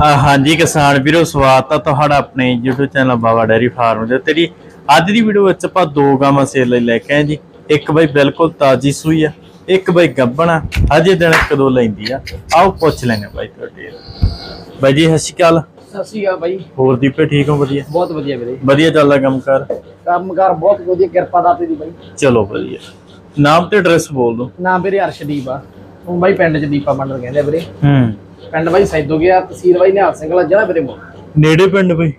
ਹਾਂਜੀ ਕਿਸਾਨ ਵੀਰੋ ਸਵਾਗਤ ਆ ਤੁਹਾਡਾ ਆਪਣੇ YouTube channel Baba dairy farm ਦੇ ਜੀ ਅੱਜ ਦੀ ਵੀਡੀਓ ਵਿੱਚ ਆਪਾਂ ਦੋ ਗਾਵਾਂ ਸੇਲ ਲਈ ਲੈ ਕੇ ਆਏ ਜੀ। ਇੱਕ ਬਈ ਬਿਲਕੁਲ ਤਾਜੀ ਸੂਈ ਆ ਇੱਕ ਬਈ ਗੱਬਣਾ ਹਜੇ ਦਿਨ ਕਦੋਂ ਲੈਂਦੀ ਆ। ਆਓ ਪੁੱਛ ਲੈਣੇ ਬਾਈ ਤੁਹਾਡੇ ਬਾਈ ਜੀ ਸਤਿ ਸ਼੍ਰੀ ਅਕਾਲ। ਸਤਿ ਸ਼੍ਰੀ ਅਕਾਲ ਬਾਈ। ਹੋਰ ਦੀਪੇ ਠੀਕ ਹੋ ਵਧੀਆ? ਬਹੁਤ ਵਧੀਆ ਵੀਰੇ। ਵਧੀਆ ਚੱਲਦਾ ਕੰਮ ਕਰ? ਕੰਮਕਾਰ ਬਹੁਤ ਵਧੀਆ ਕਿਰਪਾ ਦੀ ਬਾਈ। ਚਲੋ ਵਧੀਆ। ਨਾਮ ਤੇ ਐਡਰੈਸ ਬੋਲ ਦੋ ਨਾਮ ਵੀਰੇ ਅਰਸ਼ਦੀਪ ਆ। ਹੁਣ ਬਾਈ ਪਿੰਡ ਚ ਦੀਪਾ ਮੰਡਲ ਕਹਿੰਦੇ ਆ ਵੀਰੇ। ਹੂੰ। ਪਿੰਡ ਬਾਈ ਸੈਦੋ ਗਿਆ ਤਹਿਸੀਲ ਬਾਈ ਨਿਹਾਲ ਸਿੰਘ ਵਾਲਾ ਜ਼ਿਲ੍ਹਾ ਵੀਰੇ ਮੋੜ ਨੇੜੇ ਪਿੰਡ ਬਈ।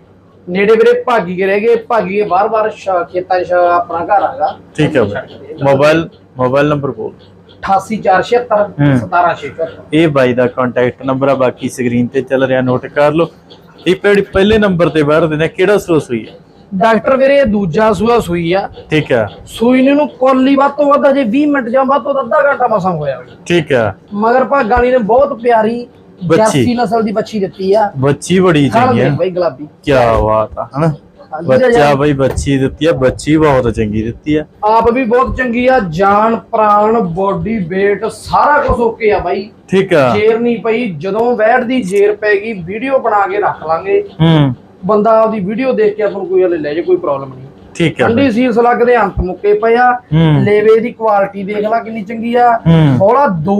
ਨੇੜੇ ਵੀਰੇ ਭਾਗੀ ਕੇ ਰਹਿ ਗਏ ਭਾਗੀ ਕੇ ਬਾਰ-ਬਾਰ ਖੇਤਾਂ 'ਚ ਆਪਣਾ ਘਰ ਆਗਾ ਠੀਕ ਹੈ ਬਈ। ਮੋਬਾਈਲ ਮੋਬਾਈਲ ਨੰਬਰ ਬੋਲ। 88476 ਹੂੰ। 17674 ਇਹ ਬਾਈ ਦਾ ਕੰਟੈਕਟ ਨੰਬਰ ਆ ਬਾਕੀ ਸਕਰੀਨ ਤੇ ਚੱਲ ਰਿਹਾ ਨੋਟ ਕਰ ਲਓ। ਇਹ ਪਹਿਲੀ ਪਹਿਲੇ ਨੰਬਰ ਤੇ ਬਾਹਰ ਦੇਣਾ ਕਿਹੜਾ ਸੋਸ ਹੋਈ ਹੈ ਡਾਕਟਰ ਵੀਰੇ ਇਹ ਦੂਜਾ ਸੂਆ ਸੂਈ ਆ। ਠੀਕ ਹੈ। ਸੂਈ ਨੂੰ ਕੋਲੀ ਵੱਧ ਤੋਂ ਵੱਧ ਅਜੇ 20 ਮਿੰਟ ਜਾਂ ਵੱਧ ਤੋਂ ਅੱਧਾ ਘੰਟਾ ਮਸਾਂ ਹੋਇਆ। ਠੀਕ ਹੈ। ਮਗਰ ਭਾਗਾਣੀ ਨੇ ਬਹੁਤ ਪਿਆਰੀ ਬੱਚੀ। ਜਰਸੀ ਨਸਲ ਦੀ ਬੱਚੀ ਦਿੱਤੀ ਆ। ਬੱਚੀ ਬੜੀ ਚੰਗੀ ਹੈ ਬਾਈ ਗੁਲਾਬੀ। ਕੀ ਬਾਤ ਆ ਹਨਾ? ਬੱਚਾ। ਬਈ ਬੱਚੀ ਦਿੱਤੀ ਆ ਬੱਚੀ ਬਹੁਤ ਚੰਗੀ ਦਿੱਤੀ ਆ। ਆਪ ਵੀ ਬਹੁਤ ਚੰਗੀ ਆ ਜਾਨ ਪ੍ਰਾਣ ਬੋਡੀ weight ਸਾਰਾ ਕੁਝ ਓਕੇ ਆ ਬਾਈ। ਠੀਕ ਆ। ਜੇਰ ਨਹੀਂ ਪਈ ਜਦੋਂ ਵੈਟ ਦੀ ਜੇਰ ਪੈ ਗਈ ਵੀਡੀਓ ਬਣਾ ਕੇ ਰੱਖ ਲਾਂਗੇ। ਹੂੰ। ਬੰਦਾ ਆਪਦੀ ਵੀਡੀਓ ਦੇਖ ਕੇ ਆਪਾਂ ਨੂੰ ਕੋਈ ਹਲੇ ਲੈ ਜੇ ਕੋਈ ਪ੍ਰੋਬਲਮ ਨਹੀਂ। ਠੀਕ ਹੈ ਠੰਡੀ ਸੀਲਸ ਲੱਗਦੇ ਅੰਤ ਮੁੱਕੇ ਪਏ ਆ। ਲੇਵੇ ਦੀ ਕੁਆਲਿਟੀ ਦੇਖ ਲੈ ਕਿੰਨੀ ਚੰਗੀ ਆ। ਥੋੜਾ 2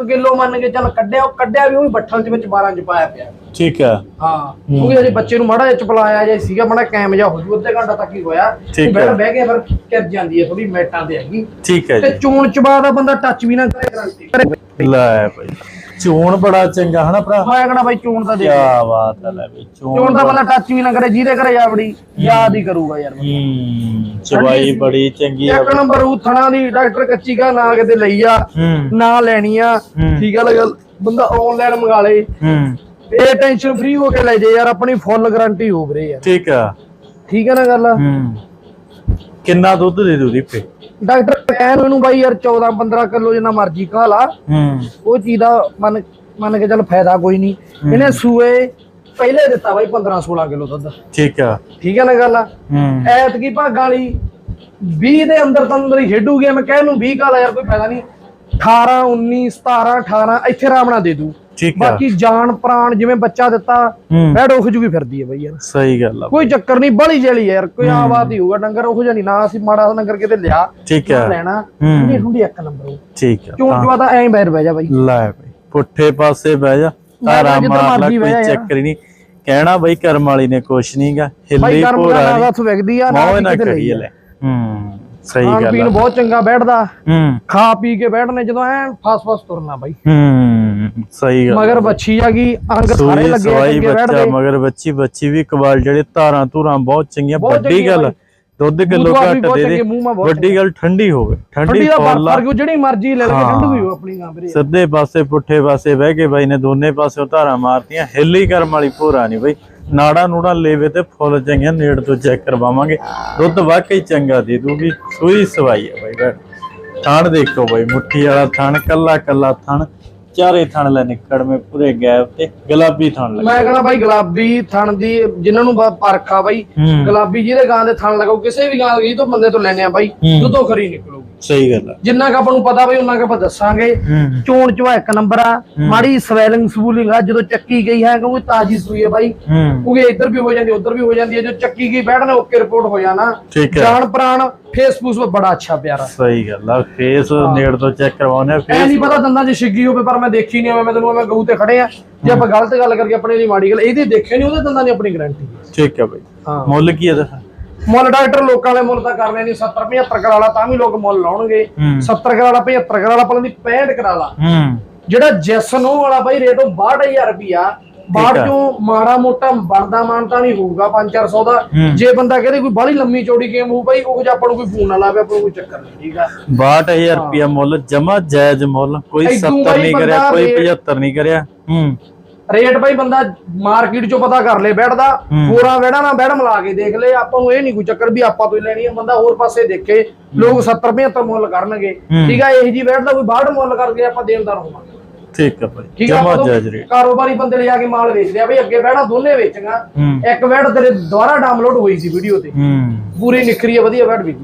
ਕਿਲੋ ਮੰਨ ਕੇ ਚੱਲ ਕੱਢਿਆ ਉਹ ਕੱਢਿਆ ਵੀ ਉਹ ਬੱਠਲ ਦੇ ਵਿੱਚ 12 ਚ ਪਾਇਆ ਪਿਆ। ਠੀਕ ਆ ਹਾਂ ਕਿਉਂਕਿ ਹਜੇ ਬੱਚੇ ਨੂੰ ਮਾੜਾ ਜਿਹਾ ਚਪਲਾਇਆ ਜਾਂ ਸੀਗਾ ਮਾੜਾ ਕੈਮ ਜਿਹਾ ਹੋ ਜੂ ਅੱਧੇ ਘੰਟਾ ਤੱਕ ਹੀ ਹੋਇਆ। ਬੈਠ। ਬਹਿ ਕੇ ਫਿਰ ਕਰ ਜਾਂਦੀ ਹੈ ਥੋੜੀ ਮੈਟਾਂ ਤੇ ਹੈਗੀ। ਠੀਕ ਹੈ ਤੇ ਜੀ। ਚੋਣ ਚਬਾ ਦਾ ਬੰਦਾ ਟੱਚ ਵੀ ਨਾ ਕਰੇ ਗਰੰਟੀ ਲੈ ਬਈ ਚੋਣ ਬੜਾ ਚੰਗਾ ਹਨਾ ਭਰਾ? ਹੋਇਆ ਕਹਣਾ ਬਾਈ ਚੋਣ ਦਾ ਕੀ ਦੇ ਬਾਤ ਹੈ ਲੈ ਬਈ ਚੋਣ ਚੋਣ ਦਾ ਬੰਦਾ ਟੱਚ ਵੀ ਨਾ ਕਰੇ ਜਿਹਦੇ ਘਰੇ ਜਾਵੜੀ ਯਾਦ ਹੀ ਕਰੂਗਾ ਯਾਰ ਹੂੰ ਚਵਾਈ ਬੜੀ ਚੰਗੀ ਆ ਇੱਕ ਨੰਬਰ ਉਹ ਥਣਾ ਦੀ ਡਾਕਟਰ ਕੱਚੀ ਕਾ ਨਾ ਕਿਤੇ ਲਈ ਆ ਹੂੰ। ਨਾ ਲੈਣੀ ਆ ਹੂੰ। ਠੀਕ ਆ ਗੱਲ ਬੰਦਾ ਆਨਲਾਈਨ ਮੰਗਾ ਲੇ। ਹੂੰ। ਇਹ ਟੈਨਸ਼ਨ ਫ੍ਰੀ ਹੋ ਕੇ ਲੈ ਜੇ ਯਾਰ ਆਪਣੀ ਫੁੱਲ ਗਾਰੰਟੀ ਹੋ ਵੀਰੇ ਯਾਰ। ਠੀਕ ਆ। ਠੀਕ ਹੈ ਨਾ ਗੱਲ? ਹੂੰ। ਕਿੰਨਾ ਦੁੱਧ ਦੇ ਦੂ ਦੀਪੇ? ਡਾਕਟਰ ਕਹਿਣ ਮੈਨੂੰ ਬਾਈ ਯਾਰ 14 15 ਕਿਲੋ ਜਿੰਨਾ ਮਰਜ਼ੀ ਖਾ ਲਾ। ਹੂੰ। ਉਹ ਚੀਜ਼ ਦਾ ਮੰਨ ਮੰਨ ਕੇ ਚੱਲ ਫਾਇਦਾ ਕੋਈ ਨਹੀਂ। ਇਹਨੇ ਸੂਏ ਪਹਿਲੇ ਦਿੱਤਾ ਬਾਈ 15 16 ਕਿਲੋ ਦੁੱਧ। ਠੀਕ ਆ। ਠੀਕ ਹੈ ਨਾ ਗੱਲ? ਹੂੰ। ਐਤ ਕੀ ਭਾਗਾਂ ਵਾਲੀ 20 ਦੇ ਅੰਦਰ ਤਾਂ ਅੰਦਰ ਹੀ ਖੇਡੂਗੀ। ਮੈਂ ਕਹਿ ਨੂੰ 20 ਕਾਲਾ ਯਾਰ ਕੋਈ ਫਾਇਦਾ ਨਹੀਂ। 18 19 17 18 ਇੱਥੇ ਰਾਮਣਾ ਦੇ ਦੂ। ਠੀਕ ਆ। ਬਾਕੀ ਜਾਨ ਪ੍ਰਾਣ ਜਿਵੇਂ ਬੱਚਾ ਦਿੱਤਾ ਬੈਡ ਉਹ ਜੂਗੀ ਫਿਰਦੀ ਹੈ ਬਈ ਯਾਰ। ਸਹੀ ਗੱਲ ਆ ਕੋਈ ਚੱਕਰ ਨਹੀਂ ਬੜੀ ਜਲੀ ਯਾਰ ਕੋਈ ਆਵਾਜ਼ ਹੀ। ਹੋਊਗਾ ਡੰਗਰ ਉਹ ਜਿਹਾ ਨਹੀਂ ਨਾ ਅਸੀਂ ਮਾੜਾ ਡੰਗਰ ਕਿਤੇ ਲਿਆ ਠੀਕ ਆ। ਲੈਣਾ ਹੂੰ। ਠੰਡੀ ਠੰਡੀ ਇੱਕ ਨੰਬਰ ਠੀਕ ਆ। ਚੋਂ ਚਵਾ ਤਾਂ ਐਂ ਬੈਰ ਬਹਿ ਜਾ ਬਾਈ। ਲੈ ਬਈ ਪੁੱਠੇ ਪਾਸੇ ਬਹਿ ਜਾ ਆਰਾਮ ਜਿੱਧਰ ਮਾਰ ਲੈ ਮਰਜ਼ੀ ਕੋਈ ਜਾ। ਚੱਕਰ ਨਹੀਂ। ਕਹਿਣਾ ਬਈ ਕਰਮ ਵਾਲੀ ਨੇ ਕੁਛ ਨਹੀਂਗਾ ਬਾਈ ਹਿੱਲੀ ਕਰਮ ਭੋਰਾ ਦਾ ਨੀ। ਹੱਥ ਵਗਦੀ ਆ ਨਾ ਕਿਤੇ ਲਈ ਆ। ਲੈ। ਹੂੰ। ਸਹੀ ਗੱਲ ਪੀਣ ਆ। ਬਹੁਤ ਚੰਗਾ ਬੈਠਦਾ। ਹੂੰ। ਖਾ ਪੀ ਕੇ ਬੈਠਨੇ ਜਦੋਂ ਐ ਫਸ ਫਸ ਤੁਰਨਾ ਬਾਈ। ਹੂੰ ਸਹੀ ਗੱਲ ਮਗਰ ਬੱਚੀ ਆ ਗਈ ਅੰਗ ਸਾਰੇ ਲੱਗੇ ਸਵਾਈ ਬੱਚਾ ਮਗਰ ਬੱਚੀ ਬੱਚੀ ਵੀ ਕਬਾਲ ਜਿਹੜੇ ਧਾਰਾਂ ਧੂਰਾਂ ਬਹੁਤ ਚੰਗੀਆਂ ਵੱਡੀ ਗੱਲ। ਦੁੱਧ ਕਿਲੋ ਘੱਟ ਦੇ ਦੇ। ਵੱਡੀ ਗੱਲ ਠੰਡੀ ਹੋਵੇ ਠੰਡੀ ਫ਼ਰਕ ਜਿਹੜੀ ਮਰਜ਼ੀ ਲੈ ਲੈ। ਠੰਡ ਵੀ ਹੋ। ਆਪਣੀ ਗਾਂ ਵੀਰੇ। ਸਿੱਧੇ ਪਾਸੇ ਪੁੱਠੇ ਪਾਸੇ ਬਹਿ ਕੇ ਬਾਈ ਨੇ ਦੋਨੇ ਪਾਸੇ ਧਾਰਾਂ ਮਾਰਤੀਆਂ। ਹਿੱਲੀ ਕਰਮ ਵਾਲੀ ਭੋਰਾ ਨਹੀਂ ਬਈ। ਨਾੜਾ ਨੂੜਾ ਲੇਵੇ ਤੇ ਫੁੱਲ ਚੰਗੀਆਂ ਨੇੜ ਤੋਂ ਚੈੱਕ ਕਰਵਾਵਾਂਗੇ। ਦੁੱਧ ਵਾਕਈ ਚੰਗਾ ਦੇ ਦੂਗੀ ਸੂਈ ਸਵਾਈ ਹੈ ਬਾਈ ਬੈਠ ਥਣ ਦੇਖੋ ਬਾਈ ਮੁੱਠੀ ਵਾਲਾ ਥਣ ਕੱਲਾ ਕੱਲਾ ਥਣ ਚਾਰੇ ਥਣ ਲੈ ਨਿਕੜਵੇਂ ਪੂਰੇ ਗੈਪ ਤੇ ਗੁਲਾਬੀ ਥਣ ਲੱਗੇ। ਮੈਂ ਕਹਣਾ ਬਾਈ ਗੁਲਾਬੀ ਥਣ ਦੀ ਜਿਨ੍ਹਾਂ ਨੂੰ ਪਰਖ ਬਾਈ ਗੁਲਾਬੀ ਜਿਹਦੇ ਗਾਂ ਦੇ ਥਣ ਲਗਾਓ ਕਿਸੇ ਵੀ ਗਾਂ ਦੀ ਤੋਂ ਬੰਦੇ ਤੋਂ ਲੈਣੇ ਆ ਬਾਈ। ਦੁੱਧੋਂ ਖਰੀ ਨਿਕਲੂਗੀ ਸਹੀ ਗੱਲ ਆ। ਜਿੰਨਾ ਕ ਆਪਾਂ ਨੂੰ ਪਤਾ ਬਈ ਉਹਨਾਂ ਕ ਆਪਾਂ ਦੱਸਾਂਗੇ। ਹੂੰ। ਚੋਣ ਚਵਾ ਇੱਕ ਨੰਬਰ ਆ। ਮਾੜੀ ਸਵੈਲਿੰਗ ਸਵੂਲਿੰਗ ਆ ਜਦੋਂ ਚੱਕੀ ਗਈ ਹੈ ਕਿਉਂਕਿ ਤਾਜੀ ਸੂਈ ਹੈ ਬਾਈ। ਹੂੰ। ਕਿਉਂਕਿ ਇੱਧਰ ਵੀ ਹੋ ਜਾਂਦੀ ਉੱਧਰ ਵੀ ਹੋ ਜਾਂਦੀ ਹੈ ਜੋ ਚੱਕੀ ਗਈ ਬੈਠਣਾ ਓਕੇ ਰਿਪੋਰਟ ਹੋ ਜਾਣਾ। ਠੀਕ ਹੈ। ਜਾਨ ਪ੍ਰਾਣ ਫੇਸਬੁੱਕ ਤੇ ਬੜਾ ਅੱਛਾ ਪਿਆਰਾ। ਸਹੀ ਗੱਲ ਆ ਫੇਸ ਨੇੜ ਤੋਂ ਚੈੱਕ ਕਰਵਾਉਣੇ ਐ ਫੇਸ ਨਹੀਂ ਪਤਾ ਦੰਦਾਂ 'ਚ ਛਿੱਗੀ ਹੋਵੇ ਪਰ ਮੈਂ ਦੇਖੀ ਨਹੀਂ ਮੈਂ ਤੈਨੂੰ ਮੈਂ ਗਊ ਤੇ ਖੜੇ ਆ। ਜੇ ਆਪਾਂ ਗਲਤ ਗੱਲ ਕਰਕੇ ਆਪਣੇ ਲਈ ਮਾੜੀ ਗੱਲ ਇਹਦੀ ਦੇਖੇ ਨਹੀਂ ਉਹਦੇ ਦੰਦਾਂ ਦੀ ਆਪਣੀ ਗਾਰੰਟੀ ਠੀਕ ਹੈ ਬਾਈ। ਹਾਂ। ਮੁੱਲ ਕੀ ਹੈ ਇਹਦਾ? ਮੁੱਲ ਡਾਕਟਰ ਲੋਕਾਂ ਵਾਲੇ ਮੁੱਲ ਤਾਂ ਕਰਨੇ ਨਹੀਂ 70 75 ਕਰਾ ਲਾ ਤਾਂ ਵੀ ਲੋਕ ਮੁੱਲ ਲਾਉਣਗੇ। ਹੂੰ। 70 ਕਰਾ ਲਾ 75 ਕਰਾ ਲਾ ਪਹਿਲਾਂ ਦੀ 65 ਕਰਾ ਲਾ। ਜਿਹੜਾ ਜੈਸਨੋ ਵਾਲਾ ਬਾਈ ਰੇਟ ਉਹ 62000 ਰੁਪਿਆ ਬਾਹਰ। ਚੋਂ ਮਾੜਾ ਮੋਟਾ ਬਣਦਾ ਮਾਨਤਾ ਨਹੀਂ ਹੋਊਗਾ 5-400 ਦਾ। ਜੇ ਬੰਦਾ ਕਹਿੰਦੇ ਕੋਈ ਬਾਹਲੀ ਲੰਮੀ ਚੌੜੀ ਗੇਮ ਹੋਊ ਬਾਈ ਉਹ ਜੇ ਆਪਾਂ ਨੂੰ ਕੋਈ ਫੋਨ ਨਾ ਲਾਵੇ ਆਪਾਂ ਨੂੰ ਕੋਈ ਚੱਕਰ ਨਹੀਂ ਠੀਕ ਆ। 62000 ਰੁਪਿਆ ਮੁੱਲ ਜਮਾ ਜਾਇਜ਼ ਮੁੱਲ ਕੋਈ ਏਦੂ 70 ਬਾਈ ਨਹੀਂ ਕਰਿਆ ਕੋਈ ਰੇਟ- 75 ਨਹੀਂ ਕਰਿਆ। ਹੂੰ। ਰੇਟ ਬਾਈ ਬੰਦਾ ਮਾਰਕੀਟ ਚੋਂ ਪਤਾ ਕਰ ਲੇ ਬੈਠਦਾ। ਹੋਰਾਂ ਵੈੜਾ ਨਾਲ ਬੈੜ ਮਿਲਾ ਕੇ ਦੇਖ ਲੈ ਆਪਾਂ ਨੂੰ ਇਹ ਨਹੀਂ ਕੋਈ ਚੱਕਰ ਵੀ ਆਪਾਂ ਤੋਂ ਹੀ ਲੈਣੀ ਹੈ ਬੰਦਾ ਹੋਰ ਪਾਸੇ ਦੇਖੇ ਲੋਕ 70 75 ਮੁੱਲ ਕਰਨਗੇ। ਠੀਕ ਆ ਇਹ ਜੀ ਬੈੜ ਦਾ ਕੋਈ 62 ਮੁੱਲ ਕਰਕੇ ਆਪਾਂ ਦੇਣਦਾਰ ਹੋਵਾਂਗੇ। ਠੀਕ ਹੈ ਭਾਈ ਠੀਕ ਆ ਰੇਟ ਕਾਰੋਬਾਰੀ ਬੰਦੇ ਲੈ ਜਾ ਕੇ ਮਾਲ ਵੇਚਦੇ ਆ ਬਈ ਅੱਗੇ ਬੈੜਾ ਦੋਨੇ ਵੇਚਾਂਗਾ ਇੱਕ ਬੈੜ ਤੇਰੇ ਦੁਬਾਰਾ ਡਾਊਨਲੋਡ ਹੋਈ ਸੀ ਵੀਡੀਓ ਤੇ। ਪੂਰੀ ਨਿਖਰੀ ਆ ਵਧੀਆ ਬੈੜ ਵੀ।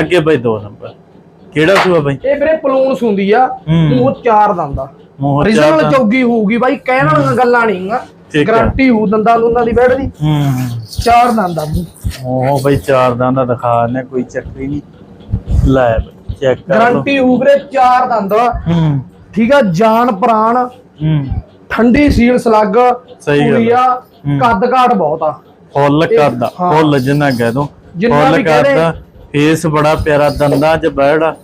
ਅੱਗੇ ਭਾਈ ਦੋ ਨੰਬਰ। ਕਿਹੜਾ ਸੂਆ ਬਾਈ? ਇਹ ਵੀਰੇ ਪਲੂਨਸ ਹੁੰਦੀ ਆ ਹੂੰ। ਮੂੰਹ ਚਾਰ ਦੰਦਾ ਚਾਰ ਚੌਗੀ ਹੋਊਗੀ ਬਾਈ ਕਹਿਣ ਵਾਲੀਆਂ ਗੱਲਾਂ ਨਹੀਂ ਆ। ਠੀਕ ਆ। ਗਾਰੰਟੀ ਹੋਊ ਦੰਦਾਂ ਦੁੰਦਾਂ ਦੀ ਬੈਠ ਦੀ। ਹੂੰ ਚਾਰ ਦੰਦਾ ਉਹ ਬਈ ਚਾਰ ਦਾ ਦਾ ਦਿਖਾ ਨੇ ਕੋਈ ਚੱਕਰ ਹੀ ਨਹੀਂ। ਲੈ ਚੈੱਕ ਕਰ ਗਾਰੰਟੀ ਹੋਊ ਵੀਰੇ ਚਾਰ ਦੰਦ ਹੂੰ। ਠੀਕ ਆ ਜਾਨ ਪ੍ਰਾਣ ਹੂੰ। ਠੰਡੀ ਸੀਲ ਸਲੱਗ ਸਹੀ ਗੱਲ ਆ। ਹੂੰ। ਕੱਦ ਕਾਠ ਬਹੁਤ ਆ। ਫੁੱਲ ਕਰਦਾ ਹਾਂ। ਫੁੱਲ ਜਿੰਨਾ ਕਹਿ ਦੋ। ਜਿੰਨਾ ਫੁੱਲ। ਕਰਦਾ ਫੇਸ ਬੜਾ ਪਿਆਰਾ ਦੰਦਾਂ 'ਚ ਬੈੜਾ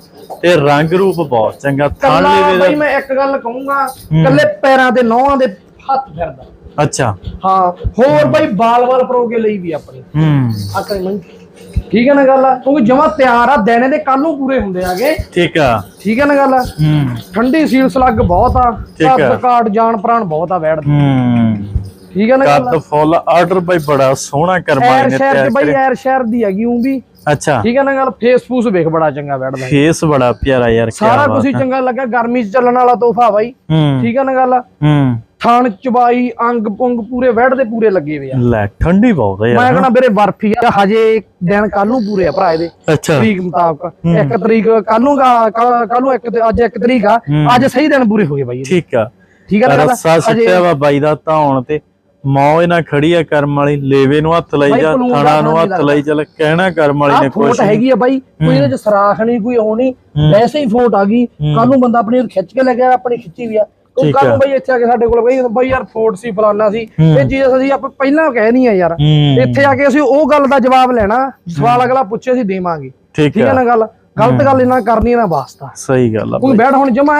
ਤੇ ਰੰਗ ਰੂਪ ਬਹੁਤ ਚੰਗਾ ਥਣ ਕੱਲਾ ਲੈਵੇ ਬਈ ਦਾ ਮੈਂ ਇੱਕ ਗੱਲ ਕਹੂੰਗਾ ਕੱਲੇ ਪੈਰਾਂ ਤੇ ਨੌਹਾਂ ਦੇ ਹੱਥ ਫਿਰਦਾ। ਅੱਛਾ। ਹਾਂ ਹੋਰ ਬਈ ਬਾਲ ਬਾਲ ਪਰੋ ਕੇ ਲਈ ਵੀ ਆਪਣੀ। ਹੂੰ। ਆਕੜੀ ਮੰਗ। ਠੀਕ ਹੈ ਨਾ ਗੱਲ? ਕਿਉਂਕਿ ਜਮਾ ਤਿਆਰ ਆ ਦੇਣੇ ਦੇ ਕੱਲ ਨੂੰ ਪੂਰੇ ਹੁੰਦੇ ਆਗੇ। ਠੀਕ ਆ। ਠੀਕ ਹੈ ਨਾ ਗੱਲ? ਹੂੰ। ਠੰਡੀ ਸੀਲ ਸਲੱਗ ਬਹੁਤ ਆ। ਠੀਕ ਆ। ਕੱਦ ਕਾਠ ਜਾਨ ਪ੍ਰਾਣ ਬਹੁਤ ਆ ਬੈਠ ਹੂੰ। ਠੀਕ ਹੈ ਨਾ ਗੱਲ? ਕੱਦ ਫੁੱਲ ਆਰਡਰ ਬਈ ਬੜਾ ਸੋਹਣਾ ਕਰਮਾਈ ਐਰ ਨੇ ਸ਼ਹਿਰ ਤਿਆਰ ਚ ਬਈ ਕਰਿਆ ਐਰ ਸ਼ਹਿਰ ਦੀ ਹੈਗੀ ਉਹ ਵੀ। ਅੱਛਾ। ਠੀਕ ਹੈ ਨਾ ਗੱਲ? ਫੇਸ ਫੂਸ ਵੇਖ ਬੜਾ ਚੰਗਾ ਬੈਠਦਾ। ਫੇਸ ਬੜਾ ਪਿਆਰਾ ਯਾਰ ਸਾਰਾ ਕੁਝ ਹੀ। ਚੰਗਾ ਲੱਗਾ ਗਰਮੀ ਚ ਚੱਲਣ ਵਾਲਾ ਤੋਹਫਾ ਬਾਈ। ਠੀਕ ਹੈ ਨਾ ਗੱਲ? ਹੂੰ। ਥਣ ਚਬਾਈ ਅੰਗ ਪੁੰਗ ਪੂਰੇ ਬੈਠਦੇ ਪੂਰੇ ਲੱਗੇ ਹੋਏ ਆ। ਲੈ ਠੰਡੀ ਬਹੁਤ ਮੈਂ ਯਾਰ ਕਹਣਾ ਵੀਰੇ ਬਰਫੀ ਆ ਹਜੇ ਦਿਨ ਕੱਲ ਨੂੰ ਪੂਰੇ ਆ ਭਰਾ ਇਹਦੇ। ਅੱਛਾ। ਤਰੀਕ ਮੁਤਾਬਕ। ਇੱਕ ਤਰੀਕ ਕੱਲ ਨੂੰ ਕੱਲ ਨੂੰ ਇੱਕ ਅੱਜ ਇੱਕ ਤਰੀਕ ਆ। ਅੱਜ ਸਹੀ ਦਿਨ ਪੂਰੇ ਹੋ ਗਏ ਬਾਈ। ਠੀਕ ਆ। ਠੀਕ ਹੈ ਨਾ ਗੱਲ? ਬਾਈ ਦਾ ਧੌਣ ਤੇ। ਮੌਜ ਨਾਲ ਖੜੀ ਆ ਕਰਮ ਵਾਲੀ ਲੇਵੇ ਨੂੰ ਹੱਥ ਲਈ ਜਾ ਥਣਾ ਨੂੰ ਹੱਥ ਲਈ ਚੱਲ ਕਹਿਣਾ ਕਰਮ ਵਾਲੀ ਨੇ ਫੋਟ ਕੁਛ ਹੈਗੀ ਆ ਬਾਈ ਕੋਈ ਇਹਦੇ ਚ ਸਰਾਖ ਨਹੀਂ ਕੋਈ ਉਹ ਨਹੀਂ। ਵੈਸੇ ਹੀ ਫੋਟ ਆ ਗਈ। ਕੱਲ ਨੂੰ ਬੰਦਾ ਆਪਣੀ ਖਿੱਚ ਕੇ ਲੈ ਗਿਆ ਆਪਣੀ ਖਿੱਚੀ ਵੀ ਆ। ਉਹ ਕੱਲ। ਨੂੰ ਬਾਈ ਇੱਥੇ ਆ ਕੇ ਸਾਡੇ ਕੋਲ ਬਈ ਬਾਈ ਯਾਰ ਫੋਟ ਸੀ ਫਲਾਨਾ ਸੀ। ਇਹ ਚੀਜ਼ ਅਸੀਂ ਆਪਾਂ ਪਹਿਲਾਂ ਕਹਿ ਨਹੀਂ ਆ ਯਾਰ। ਇੱਥੇ ਆ ਕੇ ਅਸੀਂ ਉਹ ਗੱਲ ਦਾ ਜਵਾਬ ਲੈਣਾ ਸਵਾਲ ਅਗਲਾ ਪੁੱਛੇ ਅਸੀਂ ਦੇਵਾਂਗੇ। ਠੀਕ ਹੈ ਨਾ ਗੱਲ? ਗਲਤ ਗੱਲ ਇਹਨਾਂ ਕਰਨੀ ਨਾ ਵਾਸਤਾ ਸਹੀ ਗੱਲ ਆ ਕੋਈ ਬੈਠ ਹੁਣ ਜਮਾ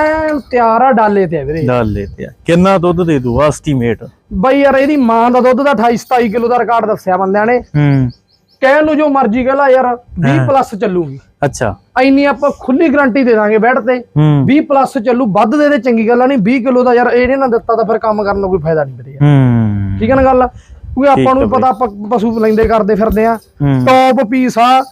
ਤਿਆਰ ਆ ਡਾਲੇ ਤੇ ਆ ਵੀਰੇ। ਡਾਲ ਤੇ ਆ। ਕਿੰਨਾ ਦੁੱਧ ਦੇ ਦੂ ਐਸਟੀਮੇਟ ਬਾਈ ਯਾਰ ਇਹਦੀ ਮਾਂ ਦਾ ਦੁੱਧ ਦਾ 28 27 ਕਿਲੋ ਦਾ ਰਿਕਾਰਡ ਦੱਸਿਆ ਬੰਦਿਆਂ ਨੇ। ਹੂੰ। ਕਹਿਣ ਨੂੰ ਜੋ ਮਰਜ਼ੀ ਕਹਿ ਲਾ ਯਾਰ 20 ਪਲੱਸ ਚੱਲੂਗੀ। ਅੱਛਾ। ਐਨੀ ਆਪਾਂ ਖੁੱਲੀ ਗਾਰੰਟੀ ਦੇ ਦਾਂਗੇ ਬੈਠ ਤੇ। ਹੂੰ। 20 ਪਲੱਸ ਚੱਲੂ ਵੱਧ ਦੇ ਦੇ ਚੰਗੀ ਗੱਲ ਆ ਨਹੀਂ 20 ਕਿਲੋ ਦਾ ਯਾਰ ਇਹਨੇ ਨਾ ਦਿੱਤਾ ਤਾਂ ਫਿਰ ਕੰਮ ਕਰਨ ਦਾ ਕੋਈ ਫਾਇਦਾ ਨਹੀਂ ਵੀਰੇ। ਹੂੰ। ਠੀਕ ਹੈ ਨਾ ਗੱਲ? ਕਿਉਂਕਿ ਆਪਾਂ ਨੂੰ ਪਤਾ ਆਪਾਂ ਪਸ਼ੂ ਲੈਂਦੇ ਕਰਦੇ ਫਿਰਦੇ ਆ। ਟੌਪ ਪੀਸ ਆ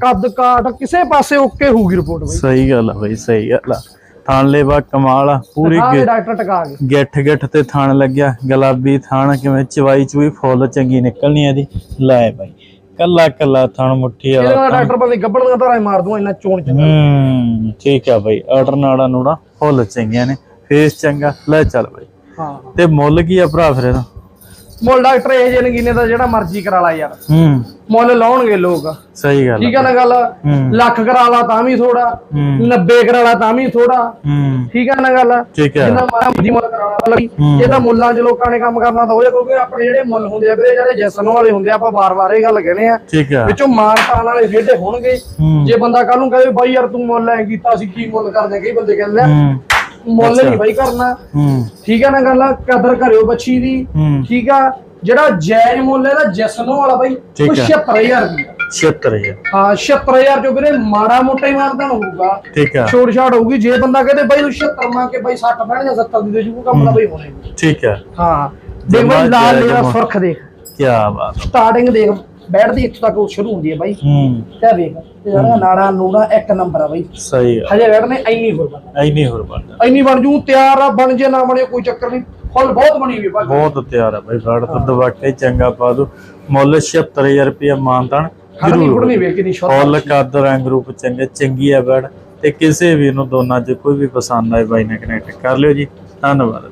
ਕੱਦ ਕਾਟ ਕਿਸੇ ਪਾਸੇ ਓਕੇ ਹੋਊਗੀ ਰਿਪੋਰਟ ਬਈ। ਸਹੀ ਗੱਲ ਆ ਬਈ ਸਹੀ ਗੱਲ ਆ। ਥਣ ਲੈਵਾ ਕਮਾਲ ਆ ਪੂਰੀ ਡਾਕਟਰ ਟਕਾ ਗਏ ਗਿੱਠ ਗਿੱਠ ਤੇ ਥਣ ਲੱਗਿਆ ਗੁਲਾਬੀ ਥਣ ਕਿਵੇਂ ਚਵਾਈ ਚੂਈ ਫੁੱਲ ਚੰਗੀ ਨਿਕਲਣੀ ਇਹਦੀ। ਲੈ ਬਾਈ ਕੱਲਾ ਕੱਲਾ ਥਣ ਮੁੱਠੀ ਵਾਲਾ ਡਾਕਟਰ ਬੰਦੇ ਗੱਬੜ ਦੀਆਂ ਧਾਰਾਂ ਮਾਰ ਦੂੰ ਇੰਨਾ ਚੋਣ ਚੰਗਾ। ਹੂੰ ਠੀਕ ਆ ਬਾਈ ਆਰਡਰ ਨਾੜਾ ਨੂੜਾ ਫੁੱਲ ਚੰਗੀਆਂ ਨੇ ਫੇਸ ਚੰਗਾ। ਲੈ ਚੱਲ ਬਾਈ। ਹਾਂ। ਤੇ ਮੁੱਲ ਕੀ ਆ ਭਰਾ ਫਿਰ ਇਹਦਾ? ਮੁੱਲ ਡਾਕਟਰ ਇਹ ਜਿਹੇ ਨਗੀਨੇ ਦਾ ਜਿਹੜਾ ਮਰਜ਼ੀ ਕਰਾ ਲਾ ਯਾਰ। ਹੂੰ। ਮੁੱਲ ਲਾਉਣਗੇ ਲੋਕ। ਸਹੀ ਗੱਲ ਠੀਕ ਹੈ ਨਾ ਗੱਲ? ਲੱਖ ਕਰਾ ਲਾ ਤਾਂ ਵੀ ਥੋੜਾ ਹੂੰ। 90 ਕਰਾ ਲਾ ਤਾਂ ਵੀ ਥੋੜਾ ਠੀਕ ਹੈ ਨਾ ਗੱਲ? ਜਿੰਨਾ ਮਰਜ਼ੀ ਮੁੱਲ ਕਰਾ ਲਾ ਲਈ ਹੂੰ। ਇਹ ਤਾਂ ਮੁੱਲਾਂ 'ਚ ਲੋਕਾਂ ਨੇ ਕੰਮ ਕਰਨਾ ਤਾਂ ਹੋ ਜਾ ਕਿਉਂਕਿ ਆਪਣੇ ਜਿਹੜੇ ਮੁੱਲ ਹੁੰਦੇ ਆ ਵੀਰੇ ਜਿਹੜੇ ਜੈਸਨ ਵਾਲੇ ਹੁੰਦੇ ਆ ਆਪਾਂ ਵਾਰ-ਵਾਰ ਇਹ ਗੱਲ ਕਹਿੰਦੇ ਆ। ਵਿੱਚੋਂ ਮਾਨ ਤਾਨ ਵਾਲੇ ਫੇਡੇ ਹੋਣਗੇ। ਜੇ ਬੰਦਾ ਕੱਲ ਨੂੰ ਕਹੇ ਬਾਈ ਯਾਰ ਤੂੰ ਮੁੱਲ ਐ ਕੀਤਾ ਸੀ ਕੀ ਮੁੱਲ ਕਰਦੇ ਕਈ ਬੰਦੇ ਕਹਿੰਦੇ ਆ ਮੁੱਲ ਨਹੀਂ ਬਾਈ ਕਰਨਾ। ਹੂੰ। ਠੀਕ ਹੈ ਨਾ ਗੱਲ ਕਦਰ ਕਰਿਓ ਬੱਚੀ ਦੀ। ਹੂੰ। ਠੀਕ ਆ ਜਿਹੜਾ ਜਾਇਜ਼ ਮੁੱਲ ਇਹਦਾ ਜਸਨੋ ਵਾਲਾ ਬਾਈ ਉਹ ਆ। 76000 ਰੁਪਏ 76000 ਹਾਂ 76000 ਚੋਂ ਵੀਰੇ ਮਾੜਾ ਮੋਟਾ ਹੀ ਮਾਨਤਾ ਹੋਊਗਾ। ਠੀਕ ਆ। ਛੋੜ ਛਾੜ ਹੋਊਗੀ ਜੇ ਬੰਦਾ ਕਹਿੰਦੇ ਬਾਈ ਤੂੰ 76 ਮੰਗ ਕੇ ਬਾਈ 60 ਬਹਿਣ ਜਾਂ 70 ਦੀ ਦੇ ਜੂ ਕੰਮ ਦਾ ਬਾਈ ਹੋਣਾ ਹੀ। ਠੀਕ ਆ। ਹਾਂ। ਦੇਖ ਲਾਲ ਜਮਾਂ। ਸੁਰਖ ਦੇਖ। ਕੀ ਬਾਤ ਸਟਾਰਟਿੰਗ ਦੇਖ। ਬੈਠਦੀ ਇੱਥੋਂ ਤੱਕ ਉਹ ਸ਼ੁਰੂ ਹੁੰਦੀ ਹੈ ਬਾਈ। ਹੂੰ। ਤੇ ਵੇਖ ਤੇ ਜਿਹੜਾ ਨਾੜਾ ਨੂੜਾ ਇੱਕ ਨੰਬਰ ਆ ਬਾਈ। ਸਹੀ ਆ। ਹਜੇ ਬੈਠਨੇ ਐਨੀ ਹੋਰ ਬਣ ਐ ਨਹੀਂ ਹੋਰ ਬਣਦਾ ਐਨੀ ਬਣ ਜੂ ਤਿਆਰ ਆ ਬਣ ਜੇ ਨਾ ਬਣੇ ਕੋਈ ਚੱਕਰ ਨਹੀਂ। ਫੁੱਲ ਬਹੁਤ ਬਣੀ ਹੋਈ ਬਾਈ। ਬਹੁਤ ਤਿਆਰ ਆ ਬਈ ਫੜ ਦੁੱਧ ਵਾਕਈ ਚੰਗਾ ਪਾ ਦੋ। ਮੁੱਲ 76000 ਰੁਪਇਆ ਮਾਨਤਾਨ ਜ਼ਰੂਰ ਫੁੱਲ ਕੱਦ ਰੰਗ ਰੂਪ ਚੰਗੇ ਚੰਗੀ ਆ ਬੈੜ ਤੇ ਕਿਸੇ ਵੀ ਨੂੰ ਦੋਨਾਂ ਚ ਕੋਈ ਵੀ ਪਸੰਦ ਆਏ ਬਾਈ ਨਾਲ ਕਨੈਕਟ ਕਰ ਲਿਓ ਜੀ। ਧੰਨਵਾਦ